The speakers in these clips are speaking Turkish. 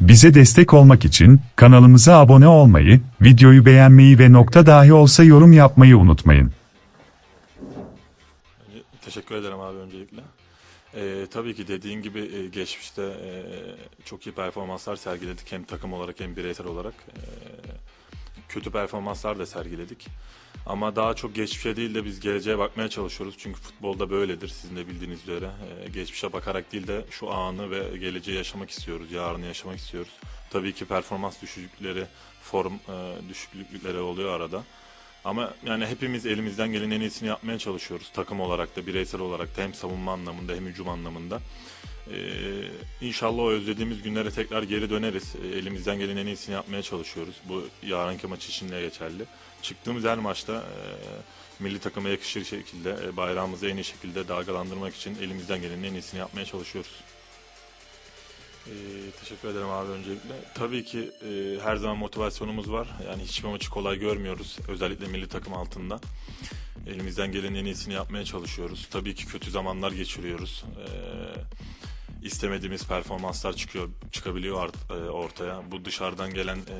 Bize destek olmak için kanalımıza abone olmayı, videoyu beğenmeyi ve nokta dahi olsa yorum yapmayı unutmayın. Teşekkür ederim abi öncelikle. Ee, tabii ki dediğin gibi e, geçmişte e, çok iyi performanslar sergiledik hem takım olarak hem bireysel olarak. Ee, kötü performanslar da sergiledik. Ama daha çok geçmişe değil de biz geleceğe bakmaya çalışıyoruz. Çünkü futbolda böyledir sizin de bildiğiniz üzere. Ee, geçmişe bakarak değil de şu anı ve geleceği yaşamak istiyoruz, yarını yaşamak istiyoruz. Tabii ki performans düşüklükleri, form e, düşüklükleri oluyor arada. Ama yani hepimiz elimizden gelen en iyisini yapmaya çalışıyoruz. Takım olarak da, bireysel olarak da hem savunma anlamında hem hücum anlamında. Ee, inşallah o özlediğimiz günlere tekrar geri döneriz. Ee, elimizden gelen en iyisini yapmaya çalışıyoruz. Bu yarınki maç için de geçerli. Çıktığımız her maçta e, milli takıma yakışır şekilde, e, bayrağımızı en iyi şekilde dalgalandırmak için elimizden gelenin en iyisini yapmaya çalışıyoruz. Ee, teşekkür ederim abi öncelikle. Tabii ki e, her zaman motivasyonumuz var. Yani hiçbir maçı kolay görmüyoruz. Özellikle milli takım altında. Elimizden gelenin en iyisini yapmaya çalışıyoruz. Tabii ki kötü zamanlar geçiriyoruz. Ee, istemediğimiz performanslar çıkıyor, çıkabiliyor art- e, ortaya. Bu dışarıdan gelen e,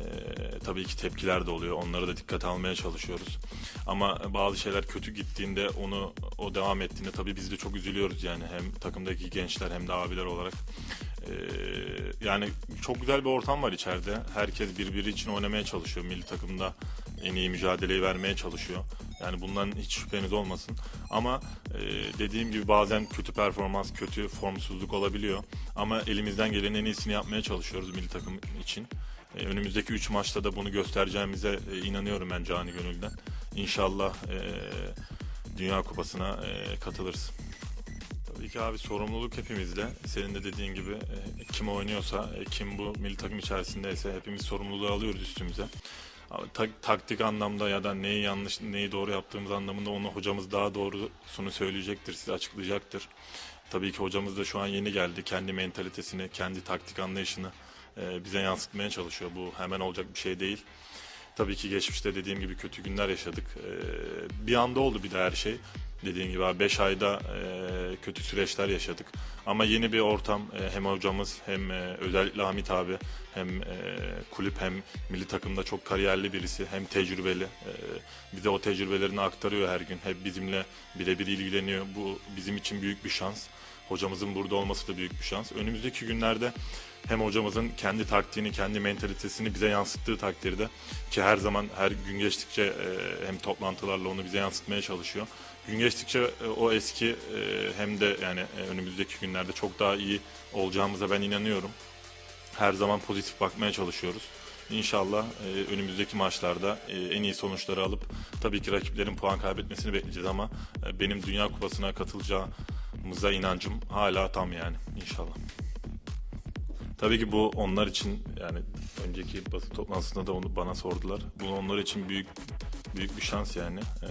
e, tabii ki tepkiler de oluyor. Onları da dikkate almaya çalışıyoruz. Ama bazı şeyler kötü gittiğinde onu o devam ettiğinde tabii biz de çok üzülüyoruz yani hem takımdaki gençler hem de abiler olarak. Ee, yani çok güzel bir ortam var içeride. Herkes birbiri için oynamaya çalışıyor. Milli takımda en iyi mücadeleyi vermeye çalışıyor. Yani bundan hiç şüpheniz olmasın. Ama e, dediğim gibi bazen kötü performans, kötü formsuzluk olabiliyor. Ama elimizden gelen en iyisini yapmaya çalışıyoruz milli takım için. E, önümüzdeki 3 maçta da bunu göstereceğimize e, inanıyorum ben cani gönülden. İnşallah e, Dünya Kupası'na e, katılırız. Tabii ki abi sorumluluk hepimizde. Senin de dediğin gibi e, kim oynuyorsa, e, kim bu milli takım içerisindeyse hepimiz sorumluluğu alıyoruz üstümüze. Tak- taktik anlamda ya da neyi yanlış, neyi doğru yaptığımız anlamında onu hocamız daha doğrusunu söyleyecektir, size açıklayacaktır. Tabii ki hocamız da şu an yeni geldi. Kendi mentalitesini, kendi taktik anlayışını e, bize yansıtmaya çalışıyor. Bu hemen olacak bir şey değil. Tabii ki geçmişte dediğim gibi kötü günler yaşadık. Ee, bir anda oldu bir de her şey. Dediğim gibi 5 ayda e, kötü süreçler yaşadık. Ama yeni bir ortam e, hem hocamız hem e, özellikle Hamit abi hem e, kulüp hem milli takımda çok kariyerli birisi hem tecrübeli. Bize o tecrübelerini aktarıyor her gün. Hep bizimle birebir ilgileniyor. Bu bizim için büyük bir şans. Hocamızın burada olması da büyük bir şans. Önümüzdeki günlerde hem hocamızın kendi taktiğini, kendi mentalitesini bize yansıttığı takdirde ki her zaman her gün geçtikçe e, hem toplantılarla onu bize yansıtmaya çalışıyor. Gün geçtikçe e, o eski e, hem de yani önümüzdeki günlerde çok daha iyi olacağımıza ben inanıyorum. Her zaman pozitif bakmaya çalışıyoruz. İnşallah e, önümüzdeki maçlarda e, en iyi sonuçları alıp tabii ki rakiplerin puan kaybetmesini bekleyeceğiz ama e, benim Dünya Kupası'na katılacağımıza inancım hala tam yani inşallah. Tabii ki bu onlar için yani önceki basın toplantısında da onu bana sordular. Bu onlar için büyük büyük bir şans yani. Ee,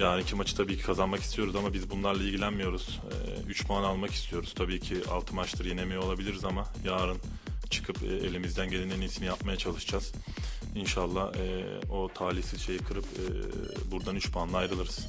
yani iki maçı tabii ki kazanmak istiyoruz ama biz bunlarla ilgilenmiyoruz. 3 puan almak istiyoruz. Tabii ki 6 maçtır yenemiyor olabiliriz ama yarın çıkıp e, elimizden gelen en iyisini yapmaya çalışacağız. İnşallah e, o talihsiz şeyi kırıp e, buradan 3 puanla ayrılırız.